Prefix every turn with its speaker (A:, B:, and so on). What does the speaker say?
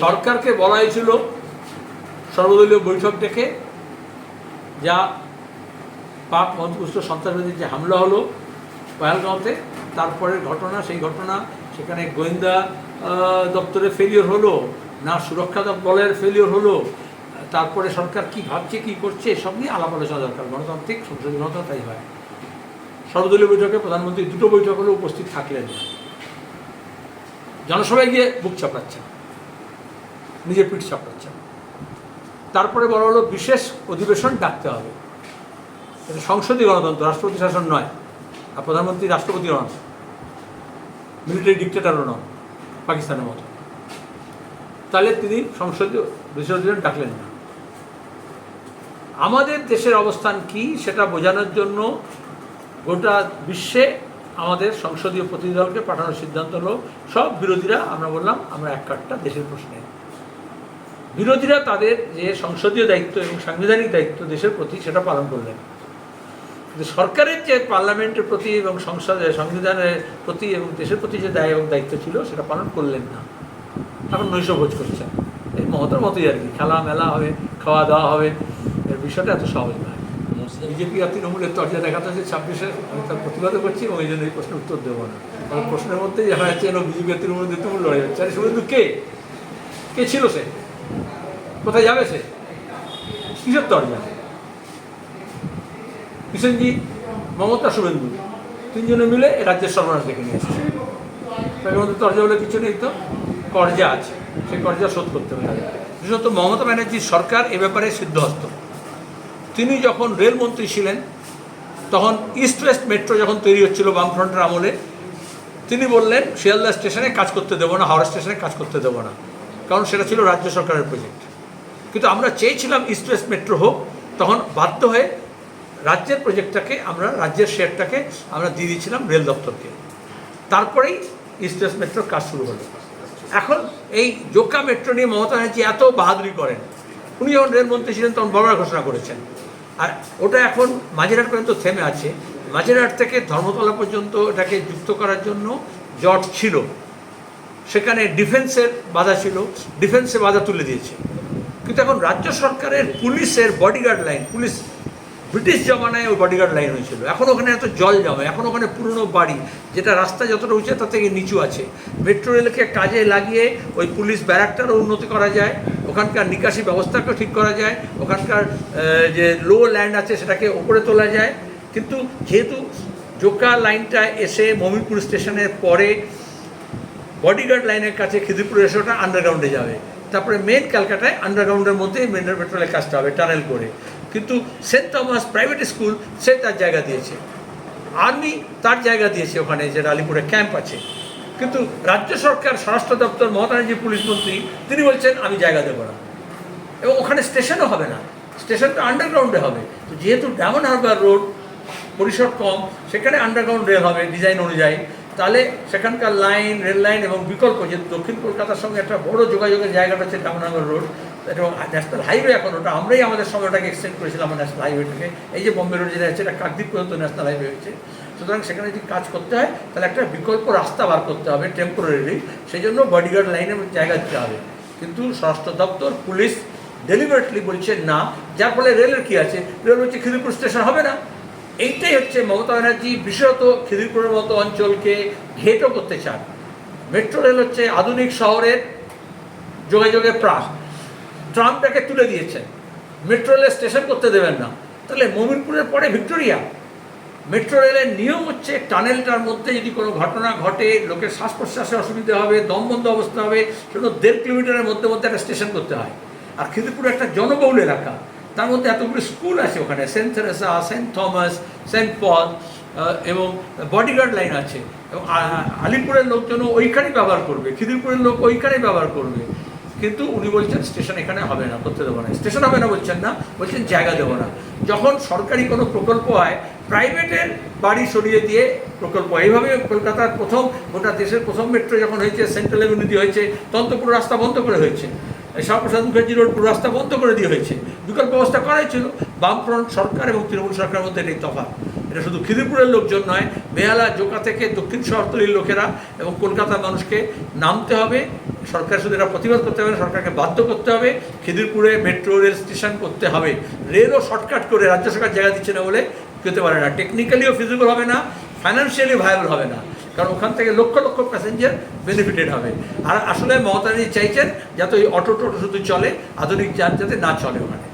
A: সরকারকে বলা হয়েছিল সর্বদলীয় বৈঠক ডেকে যা পাক মধ্যপুষ্ট সন্ত্রাসবাদীর যে হামলা হলো পয়ালগাঁওতে তারপরের ঘটনা, সেই ঘটনা সেখানে গোয়েন্দা দপ্তরে ফেলিওর হলো, না সুরক্ষা বলের ফেলিওর হলো, তারপরে সরকার কি ভাবছে, কি করছে, সব নিয়ে আলাপ আলোচনা দরকার। গণতান্ত্রিক সংসদীয় গণতন্ত্র তাই হয়। সর্বদলীয় বৈঠকে প্রধানমন্ত্রী দুটো বৈঠক হলেও উপস্থিত থাকলেন। জনসভায় গিয়ে বুক চাপড়াচ্ছেন। নিজের পিঠ চাপড়াচ্ছেন তারপরে বলা হলো বিশেষ অধিবেশন ডাকতে হবে। এটা সংসদীয় গণতন্ত্র, রাষ্ট্রপতি শাসন নয়, আর প্রধানমন্ত্রী রাষ্ট্রপতি নন। মিলিটারি ডিক্টেটারও নন, পাকিস্তানের মতো। তাহলে তিনি সংসদীয় বিশেষ অধিবেশন ডাকলেন না। আমাদের দেশের অবস্থান কি সেটা বোঝানোর জন্য গোটা বিশ্বে আমাদের সংসদীয় প্রতিনিধি দলকে পাঠানোর সিদ্ধান্ত হলো, সব বিরোধীরা, আমরা বললাম, আমরা এক কাঠটা দেশের প্রশ্নে। বিরোধীরা তাদের যে সংসদীয় দায়িত্ব এবং সাংবিধানিক দায়িত্ব দেশের প্রতি সেটা পালন করলেন। কিন্তু সরকারের যে পার্লামেন্টের প্রতি এবং সংসদ সংবিধানের প্রতি এবং দেশের প্রতি যে দায় এবং দায়িত্ব ছিল সেটা পালন করলেন না। এখন নৈশ নৈশভোজ করছেন। এই মমতার মতোই আর কি। খেলা মেলা হবে খাওয়া দাওয়া হবে, এর বিষয়টা এত সহজ নয়। বিজেপি আর তৃণমূলের তর্জা দেখাতে হচ্ছে ছাব্বিশে। আমি তার প্রতিবাদও করছি এবং এই জন্য এই প্রশ্নের উত্তর দেবো না। কারণ প্রশ্নের মধ্যেই যাচ্ছে যেন বিজেপি আর তৃণমূল তৃণমূল লড়াই হচ্ছে। আরে শুভেন্দু কে? কে ছিল সে? কোথায় যাবে সে? কিসের তর্জা কিষেনজি মমতা, শুভেন্দু, তিনজনে মিলে রাজ্যের সর্বনাশ দেখে নিয়ে এসেছে তার মধ্যে তর্জা বলে কিছু নেই তো? কর্জা আছে। সেই কর্জা শোধ করতে হবে বিশেষত মমতা ব্যানার্জির সরকার এ ব্যাপারে সিদ্ধহস্ত। তিনি যখন রেলমন্ত্রী ছিলেন, তখন ইস্ট ওয়েস্ট মেট্রো যখন তৈরি হচ্ছিল বামফ্রন্টের আমলে, তিনি বললেন, শিয়ালদা স্টেশনে কাজ করতে দেবো না, হাওড়া স্টেশনে কাজ করতে দেবো না। কারণ সেটা ছিল রাজ্য সরকারের প্রজেক্ট কিন্তু আমরা চেয়েছিলাম ইস্ট ওয়েস্ট মেট্রো হোক, তখন বাধ্য হয়ে রাজ্যের প্রজেক্টটাকে আমরা, রাজ্যের শেয়ারটাকে আমরা দিয়ে দিয়েছিলাম রেল দপ্তরকে। তারপরেই ইস্ট ওয়েস্ট মেট্রোর কাজ শুরু হলো। এখন এই জোকা মেট্রো নিয়ে মমতা ব্যানার্জি এত বাহাদুরি করেন, উনি যখন রেলমন্ত্রী ছিলেন তখন বড় ঘোষণা করেছেন। আর ওটা এখন মাঝেরহাট পর্যন্ত থেমে আছে। মাঝেরহাট থেকে ধর্মতলা পর্যন্ত এটাকে যুক্ত করার জন্য জট ছিল। সেখানে ডিফেন্সের বাধা ছিল। ডিফেন্সে বাধা তুলে দিয়েছে। কিন্তু এখন রাজ্য সরকারের পুলিশের বডিগার্ড লাইন পুলিশ, ব্রিটিশ জমানায় ওই বডিগার্ড লাইন হয়েছিল। এখন ওখানে এত জল জমে, এখন ওখানে পুরনো বাড়ি, যেটা রাস্তা যতটা উঁচু, তার থেকে নিচু আছে। মেট্রো রেলকে কাজে লাগিয়ে ওই পুলিশ ব্যারাকটারও উন্নতি করা যায়, ওখানকার নিকাশি ব্যবস্থাকেও ঠিক করা যায়, ওখানকার যে লো ল্যান্ড আছে, সেটাকে ওপরে তোলা যায়। কিন্তু যেহেতু জোকা লাইনটা এসে মমিনপুর স্টেশনের পরে বডিগার্ড লাইনের কাছে খিদিরপুর এসে ওটা আন্ডারগ্রাউন্ডে যাবে। তারপরে মেন ক্যালকাটায় আন্ডারগ্রাউন্ডের মধ্যে মেন মেট্রোলের কাজটা হবে টানেল করে। কিন্তু সেন্ট থমাস প্রাইভেট স্কুল সে তার জায়গা দিয়েছে। আর্মি তার জায়গা দিয়েছে ওখানে, যে আলিপুরে ক্যাম্প আছে। কিন্তু রাজ্য সরকার, স্বরাষ্ট্র দপ্তর মমতা ব্যানার্জি পুলিশ মন্ত্রী, তিনি বলছেন, আমি জায়গা দেবো না। এবং ওখানে স্টেশনও হবে না। স্টেশনটা আন্ডারগ্রাউন্ডে হবে। যেহেতু ডায়মন্ড হারবার রোড পরিসর কম, সেখানে আন্ডারগ্রাউন্ড রেল হবে ডিজাইন অনুযায়ী। তাহলে সেখানকার লাইন, রেল লাইন এবং বিকল্প যে দক্ষিণ কলকাতার সঙ্গে একটা বড় যোগাযোগের জায়গাটা হচ্ছে হারবার রোড এবং ন্যাশনাল হাইওয়ে এখন ওটা। আমরাই আমাদের সময়টাকে এক্সটেন্ড করেছিলাম আমার ন্যাশনাল হাইওয়েটাকে এই যে বম্বে রোড যেটা আছে এটা কাকদ্বীপ পর্যন্ত ন্যাশনাল হাইওয়ে হচ্ছে। সুতরাং সেখানে যদি কাজ করতে হয়, তাহলে একটা বিকল্প রাস্তা বার করতে হবে টেম্পোরারি সেই জন্য বডিগার্ড লাইনে জায়গা দিতে হবে। কিন্তু স্বরাষ্ট্র দপ্তর, পুলিশ ডেলিভারেটলি বলছে না। যার ফলে রেলের কি আছে? রেল হচ্ছে খিদিরপুর স্টেশন হবে না। এইটাই হচ্ছে মমতা ব্যানার্জি বিশেষত খিদিরপুরের মতো অঞ্চলকে ঘেটও করতে চান। মেট্রো রেল হচ্ছে আধুনিক শহরের যোগাযোগের প্রাস ট্রামটাকে তুলে দিয়েছেন। মেট্রো রেলের স্টেশন করতে দেবেন না। তাহলে মমিনপুরের পরে ভিক্টোরিয়া। মেট্রো রেলের নিয়ম হচ্ছে টানেলটার মধ্যে যদি কোনো ঘটনা ঘটে, লোকের শ্বাস প্রশ্বাসে অসুবিধা হবে দম বন্ধ অবস্থা হবে, সেজন্য দেড় কিলোমিটারের মধ্যে মধ্যে একটা স্টেশন করতে হয়। আর খিদিরপুর একটা জনবহুল এলাকা। তার মধ্যে এতগুলো স্কুল আছে ওখানে। Saint Theresa, Saint Thomas, Saint Paul এবং বডিগার্ড লাইন আছে। এবং আলিপুরের লোকজনও ওইখানেই ব্যবহার করবে, খিদিরপুরের লোক ওইখানেই ব্যবহার করবে। কিন্তু উনি বলছেন, স্টেশন এখানে হবে না, করতে দেবো না। স্টেশন হবে না, বলছেন না, বলছেন, জায়গা দেবো না। যখন সরকারি কোনো প্রকল্প হয় প্রাইভেটের বাড়ি সরিয়ে দিয়ে প্রকল্প। এইভাবে কলকাতার প্রথম, গোটা দেশের প্রথম মেট্রো যখন হয়েছে, সেন্ট্রাল এভিনিউ হয়েছে তখন তো পুরো রাস্তা বন্ধ করে হয়েছে। শ্যামাপ্রসাদ মুখার্জি রোড রাস্তা বন্ধ করে দিয়ে হয়েছে। বিকল্প ব্যবস্থা করাই ছিল। বামফ্রন্ট সরকার এবং তৃণমূল সরকারের মধ্যে এটাই তফাৎ। এটা শুধু খিদিরপুরের লোকজন নয় বেহালা জোকা থেকে দক্ষিণ শহরতলির লোকেরা এবং কলকাতার মানুষকে নামতে হবে। সরকার শুধু এটা প্রতিবাদ করতে হবে সরকারকে বাধ্য করতে হবে। খিদিরপুরে মেট্রো, রেল স্টেশন করতে হবে। রেলও শর্টকাট করে রাজ্য সরকার জায়গা দিচ্ছে না বলে হতে পারে না। টেকনিক্যালিও ফিজিবল হবে না ফাইন্যান্সিয়ালি ভায়াবল হবে না। কারণ ওখান থেকে লক্ষ লক্ষ প্যাসেঞ্জার বেনিফিটেড হবে। আর আসলে মমতাজি চাইছেন যাতে ওই অটো টোটো শুধু চলে, আধুনিক যান যাতে না চলে ওখানে।